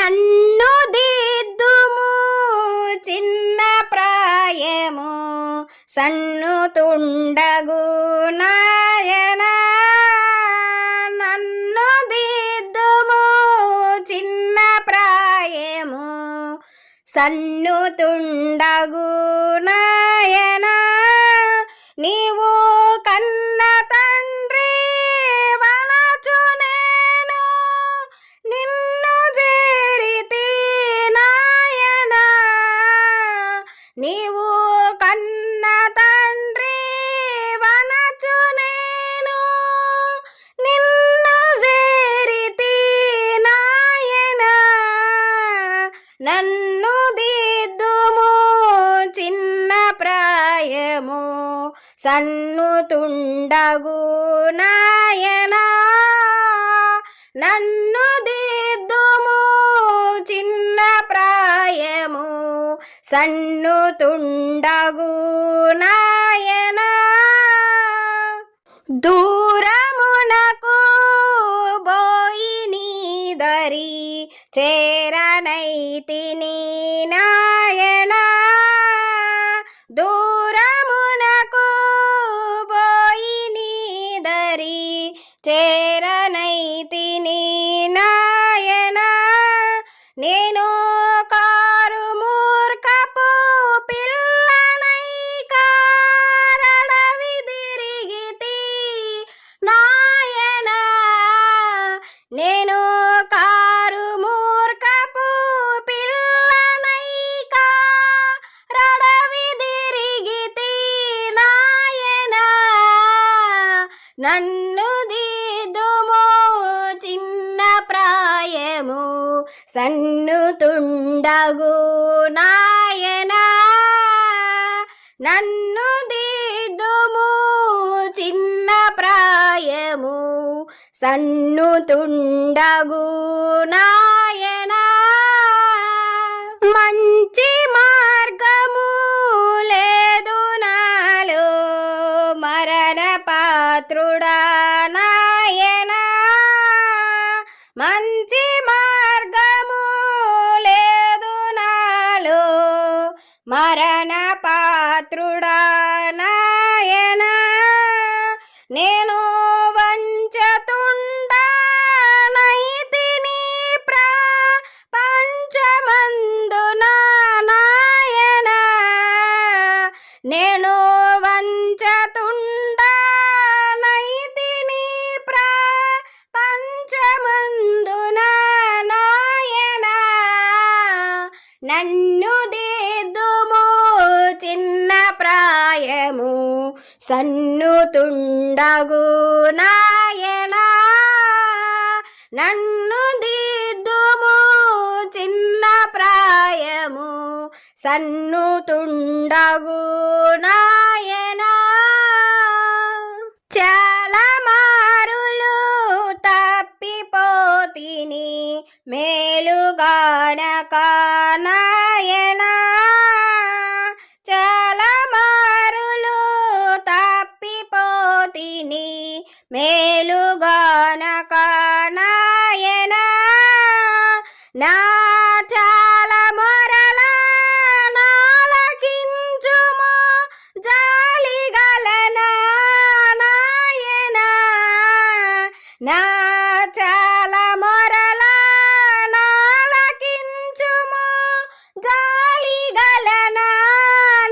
నన్ను దిద్దుము చిన్న ప్రాయము సన్ను తుండగు నాయన. నన్ను దిద్దుము చిన్న ప్రాయము సన్ను తుండగు నన్ను దిద్దుము చిన్న ప్రాయము. సన్ను తుండగు నాయన నన్ను దిద్దుము చిన్న ప్రాయము. సన్ను తుండగు నాయనా. దూ तेने సన్ను నాయన నన్ను దిద్దుము చిన్న ప్రాయము. సన్ను తుండగు నాయన మంచి మార్గము లేదు నాలో మరణ పాత్రుడా. నన్ను దేదుము చిన్న ప్రాయము సన్ను తుండగు నాయన. నన్ను దిద్దుము చిన్న ప్రాయము సన్ను తుండగు నాయన నా చాల మొరల నాలకించుము జాలిగలనా నాయన. నా చాల మొరల నాలకించుము జాలిగలనా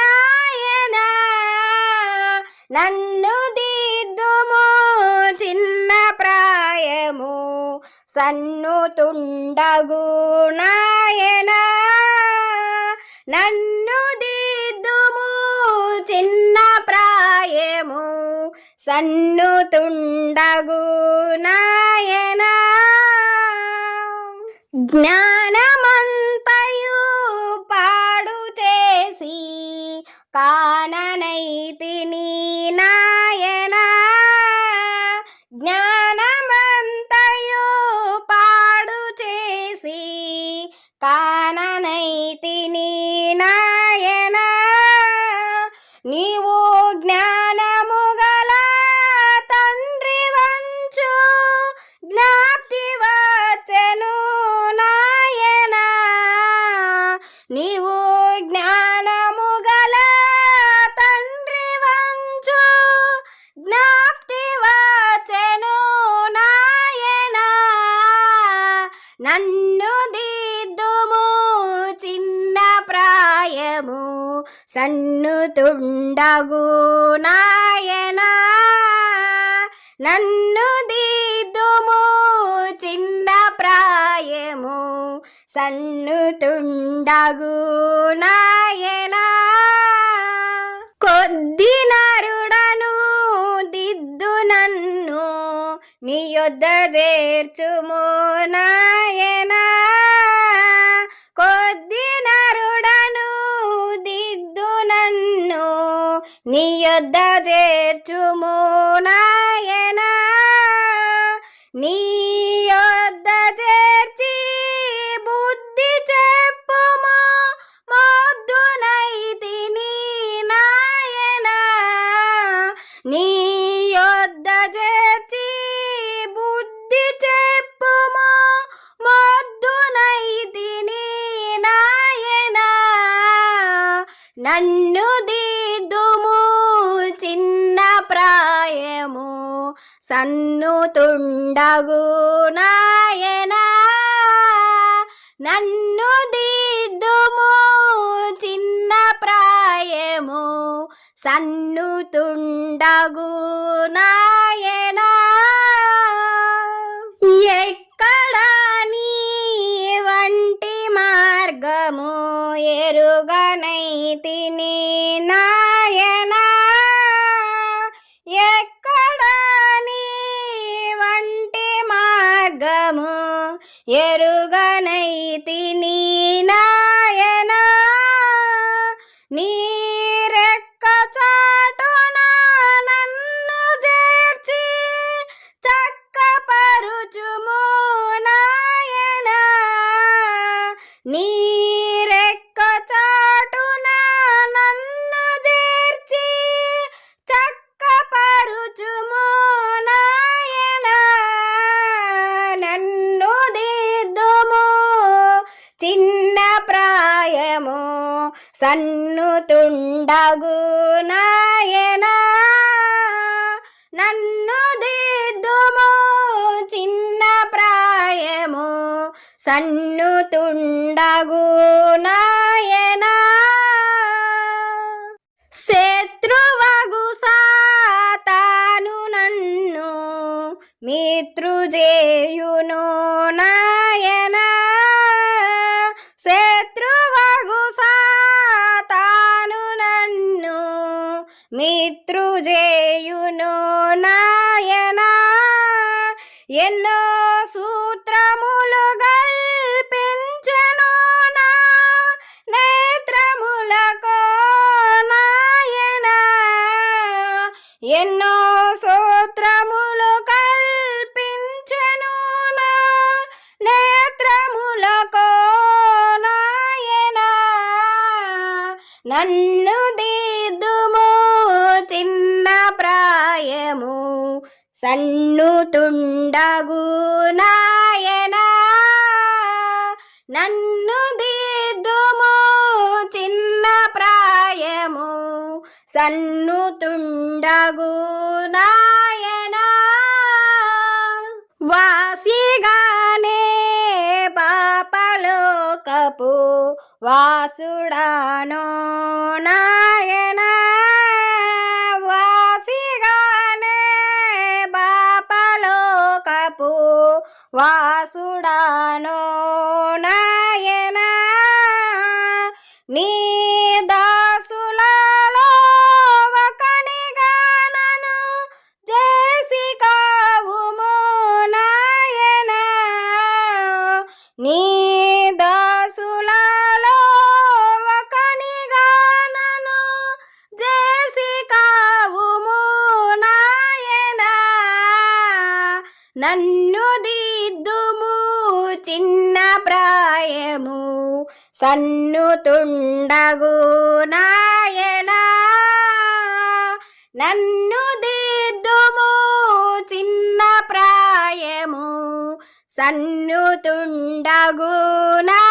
నాయన. నన్ను ఉండగు నాయన. నన్ను దిద్దుము చిన్న ప్రాయము. సన్ను తుండగు నాయన. జ్ఞానమంతయు పాడు చేసి కాననైతిని నాయన నన్ను దీదుము చిన్న ప్రాయము సన్ను తుండగు నాయనా. కొద్ది నరుడను దిద్దు నన్ను నీ యొద్ద చేర్చుము నాయనా. కొద్ది నరుడను దిద్దు నన్ను నీ యొద్ద చేర్చుము నీ సన్ను తుండగు నాయనా. నన్ను దిద్దుము చిన్న ప్రాయము. సన్ను తుండగు సన్నుతుండగు నాయనా నన్ను దిద్దుము చిన్న ప్రాయము. సన్నుతుండగు నాయనా శత్రువగు సాతాను నన్ను మిత్రుజేయును. మిత్రుజేయును నాయనా. ఎన్నో సూత్రములు గల్పించను నా. నేత్రములకో నాయన. ఎన్నో సూత్రములు కల్పించను నా. నేత్రములకో నాయన. నన్ను సన్ను తుండగు నీ దాసులలో ఒకనిగా నన్ను చేసి కావుము నాయనా. నన్ను దిద్దుము చిన్న ప్రాయము సన్ను తుండగు నాయనా. నన్ను సన్ను సన్నుతుండగునా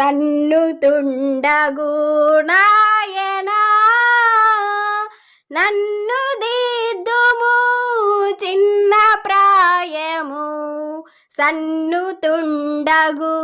సన్నుతుండగు నాయనా నన్ను దిద్దుము చిన్న ప్రాయము. సన్నుతుండగు